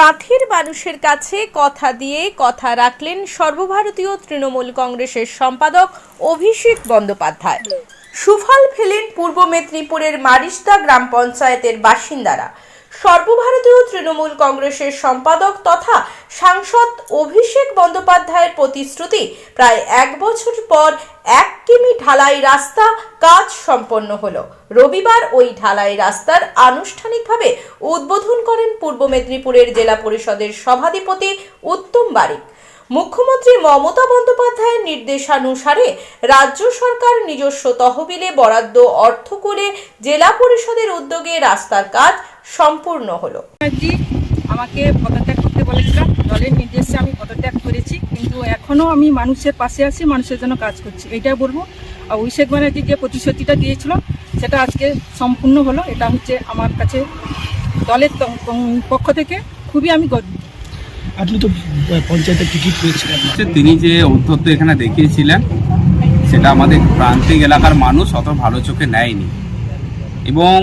কাঁথির মানুষের কাছে কথা দিয়ে কথা রাখলেন সর্বভারতীয় তৃণমূল কংগ্রেসের সম্পাদক অভিষেক বন্দ্যোপাধ্যায়। সুফল ফেলেন পূর্ব মেদিনীপুরের মারিস্তা গ্রাম পঞ্চায়েতের বাসিন্দারা। সর্বভারতীয় তৃণমূল কংগ্রেসের সম্পাদক তথা সাংসদ অভিষেক বন্দ্যোপাধ্যায়ের প্রতিশ্রুতি প্রায় এক বছর পর এক কিমি ঢালাই রাস্তা কাজ সম্পন্ন হলো। রবিবার ওই ঢালাই রাস্তার আনুষ্ঠানিকভাবে উদ্বোধন করেন পূর্ব মেদিনীপুরের জেলা পরিষদের সভাধিপতি উত্তম বারিক। মুখ্যমন্ত্রী মমতা বন্দ্যোপাধ্যায়ের নির্দেশানুসারে রাজ্য সরকার নিজস্ব তহবিলে বরাদ্দ অর্থ করে জেলা পরিষদের উদ্যোগে রাস্তার কাজ সম্পূর্ণ হলো। আমাকে পদত্যাগ করতে বলেছিলাম দলের নির্দেশে আমি পদত্যাগ করেছি কিন্তু এখনও আমি মানুষের পাশে আছি মানুষের জন্য কাজ করছি। এইটাই বলব। আর অভিষেক ব্যানার্জি যে প্রতিশ্রুতিটা দিয়েছিল সেটা আজকে সম্পূর্ণ হলো। এটা হচ্ছে আমার কাছে দলের পক্ষ থেকে খুবই আমি গর্বিত আপনি তো পঞ্চায়েতের টিকিট পেয়েছিলেন। তিনি যে ঔদ্ধত্য এখানে দেখিয়েছিলেন সেটা আমাদের প্রান্তিক এলাকার মানুষ অত ভালো চোখে নেয়নি। এবং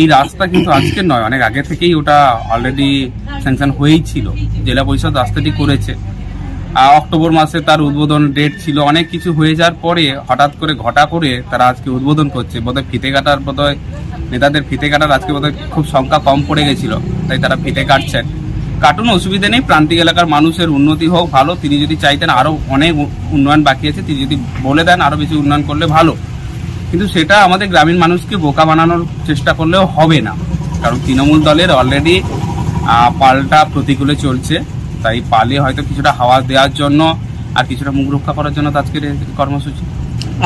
এই রাস্তা কিন্তু আজকে নয়, অনেক আগে থেকেই ওটা অলরেডি স্যাংশন হয়েই ছিল। জেলা পরিষদ রাস্তাটি করেছে। অক্টোবর মাসে তার উদ্বোধন ডেট ছিল, অনেক কিছু হয়ে যাওয়ার পরে হঠাৎ করে, ঘটা করে তারা আজকে উদ্বোধন করছে। বোধহয় ফিতে কাটার বোধহয় নেতাদের ফিতে কাটার আজকে বোধহয় খুব সংখ্যা কম পড়ে গেছিল, তাই তারা ফিতে কাটছেন। কাটুন অসুবিধা নেই, প্রান্তিক এলাকার মানুষের উন্নতি হোক ভালো, তিনি যদি চাইতেন আরও অনেক উন্নয়ন বাকি আছে, তিনি যদি বলে দেন আরও বেশি উন্নয়ন করলে ভালো। কিন্তু সেটা আমাদের গ্রামীণ মানুষকে বোকা বানানোর চেষ্টা করলেও হবে না। কারণ তৃণমূল দলের অলরেডি পাল্টা প্রতিকূলে চলছে। তাই পালে হয়তো কিছুটা হাওয়া দেওয়ার জন্য আর কিছুটা মুখ রক্ষা করার জন্য আজকের কর্মসূচি।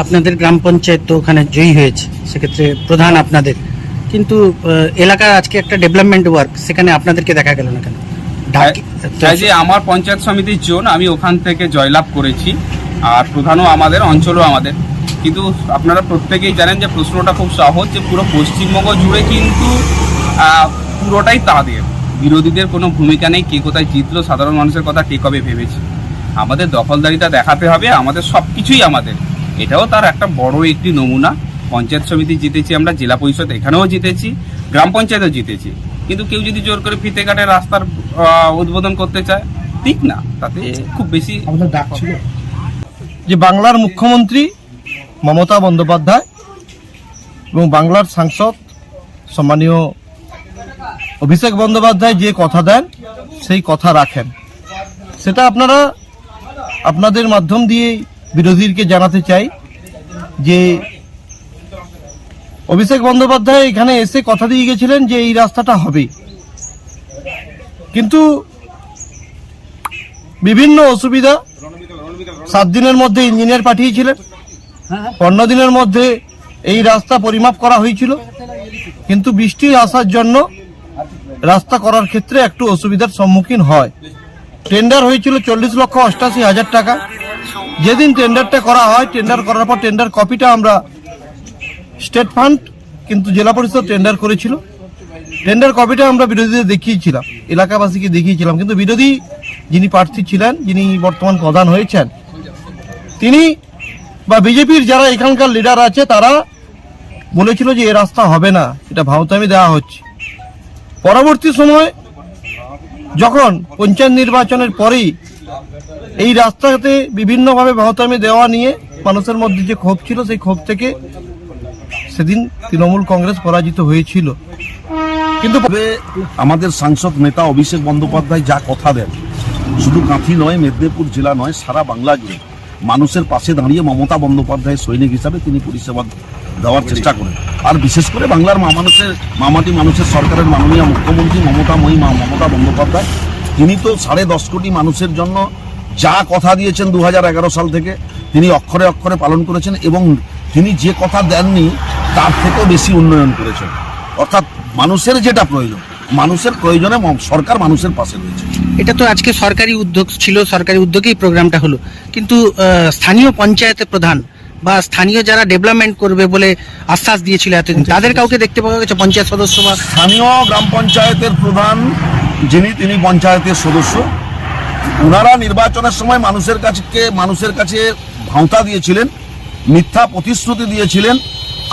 আপনাদের গ্রাম পঞ্চায়েত তো ওখানে জয়ী হয়েছে সেক্ষেত্রে প্রধান আপনাদের। কিন্তু এলাকার আজকে একটা ডেভেলপমেন্ট ওয়ার্ক সেখানে আপনাদেরকে দেখা গেল না কেন? তাই যে আমার পঞ্চায়েত সমিতির জোন আমি ওখান থেকে জয়লাভ করেছি। আর প্রধানও আমাদের অঞ্চলও আমাদের। কিন্তু আপনারা প্রত্যেকেই জানেন যে প্রশ্নটা খুব সহজ যে পুরো পশ্চিমবঙ্গ জুড়ে কিন্তু পুরোটাই তাদের। বিরোধীদের কোনো ভূমিকা নেই কে কোথায় জিতলো সাধারণ মানুষের কথা কে কবে ভেবেছে। আমাদের দখলদারিটা দেখাতে হবে আমাদের সব কিছুই আমাদের। এটাও তার একটা বড় একটি নমুনা। পঞ্চায়েত সমিতি জিতেছি আমরা জেলা পরিষদ এখানেও জিতেছি গ্রাম পঞ্চায়েতও জিতেছি। কিন্তু কেউ যদি জোর করে ফিতে কাটে রাস্তার উদ্বোধন করতে চায় ঠিক না তাতে খুব বেশি আমাদের ডাক ছিল। যে বাংলার মুখ্যমন্ত্রী মমতা বন্দ্যোপাধ্যায় এবং বাংলার সাংসদ সম্মানীয় অভিষেক বন্দ্যোপাধ্যায় যে কথা দেন, সেই কথা রাখেন। সেটা আপনারা আপনাদের মাধ্যম দিয়ে বিরোধীকে জানাতে চাই যে অভিষেক বন্দ্যোপাধ্যায় এখানে এসে কথা দিয়ে গেছিলেন যে এই রাস্তাটা হবে। কিন্তু বিভিন্ন অসুবিধা সাত দিনের মধ্যে ইঞ্জিনিয়ার পাঠিয়েছিলেন। পনেরো দিনের মধ্যে এই রাস্তা পরিমাপ করা হয়েছিল। কিন্তু বৃষ্টি আসার জন্য রাস্তা করার ক্ষেত্রে একটু অসুবিধার সম্মুখীন হয়। টেন্ডার হয়েছিল চল্লিশ লক্ষ অষ্টাশি হাজার টাকা। যেদিন টেন্ডারটা করা হয়, টেন্ডার করার পর টেন্ডার কপিটা আমরা স্টেট ফান্ড, কিন্তু জেলা পরিষদ টেন্ডার করেছিল। টেন্ডার কপিটা আমরা বিরোধীদের দেখিয়েছিলাম, এলাকাবাসীকে দেখিয়েছিলাম। কিন্তু বিরোধী যিনি প্রার্থী ছিলেন, যিনি বর্তমান প্রধান হয়েছেন, তিনি বা বিজেপির যারা এখানকার লিডার আছে, তারা বলেছিল যে এ রাস্তা হবে না, এটা ভাওতামি দেওয়া হচ্ছে। পরবর্তী সময় যখন পঞ্চায়েত নির্বাচনের পরেই এই রাস্তাতে বিভিন্নভাবে ভাওতামি দেওয়া নিয়ে মানুষের মধ্যে যে ক্ষোভ ছিল, সেই ক্ষোভ থেকে সেদিন তৃণমূল কংগ্রেস পরাজিত হয়েছিল। কিন্তু আমাদের সাংসদ নেতা অভিষেক বন্দ্যোপাধ্যায় যা কথা দেন শুধু কাঁথি নয়, মেদিনীপুর জেলা নয়, সারা বাংলা জুড়ে। মানুষের পাশে দাঁড়িয়ে মমতা বন্দ্যোপাধ্যায় সৈনিক হিসাবে তিনি পরিষেবা দেওয়ার চেষ্টা করেন। আর বিশেষ করে বাংলার মা মানুষের মামাটি মানুষের সরকারের মাননীয় মুখ্যমন্ত্রী মমতাময়ী মা মমতা বন্দ্যোপাধ্যায়। তিনি তো সাড়ে দশ কোটি মানুষের জন্য যা কথা দিয়েছেন দু হাজার এগারো সাল থেকে, তিনি অক্ষরে অক্ষরে পালন করেছেন এবং তিনি যে কথা দেননি, তার থেকেও বেশি উন্নয়ন করেছেন। অর্থাৎ মানুষের যেটা প্রয়োজন, মানুষের প্রয়োজনে সরকার মানুষের পাশে রয়েছে। এটা তো আজকে সরকারি উদ্যোগ ছিল সরকারি উদ্যোগেই প্রোগ্রামটা হলো। কিন্তু স্থানীয় পঞ্চায়েতের প্রধান বা স্থানীয় যারা ডেভেলপমেন্ট করবে বলে আশ্বাস দিয়েছিল এতদিন তাদের কাউকে দেখতে পাওয়া গেছে পঞ্চায়েত সদস্য বা স্থানীয় গ্রাম পঞ্চায়েতের প্রধান যিনি তিনি পঞ্চায়েতের সদস্য ওনারা নির্বাচনের সময় মানুষের কাছে মানুষের কাছে ভাঁওতা দিয়েছিলেন মিথ্যা প্রতিশ্রুতি দিয়েছিলেন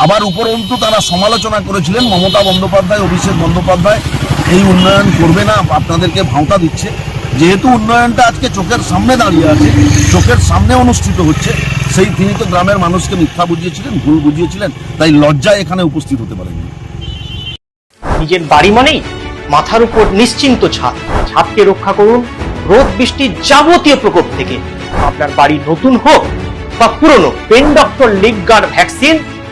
আবার উপরন্তু তারা সমালোচনা করেছিলেন। মমতা বন্দ্যোপাধ্যায়, অভিষেক বন্দ্যোপাধ্যায় এই উন্নয়ন করবে না, আপনাদেরকে ভাঁওতা দিচ্ছে। যেহেতু উন্নয়নটা আজকে চোখের সামনে দাঁড়িয়ে আছে, চোখের সামনে অনুষ্ঠিত হচ্ছে, সেই তিনি তো গ্রামের মানুষকে মিথ্যা বুঝিয়েছিলেন, ভুল বুঝিয়েছিলেন, তাই লজ্জায় এখানে উপস্থিত হতে পারেননি। নিজের বাড়ি মানেই মাথার উপর নিশ্চিন্ত ছাদ। ছাদকে রক্ষা করুন রোদ বৃষ্টির যাবতীয় প্রকোপ থেকে। আপনার বাড়ি নতুন হোক বা পুরনো, pen doctor leak guard vaccine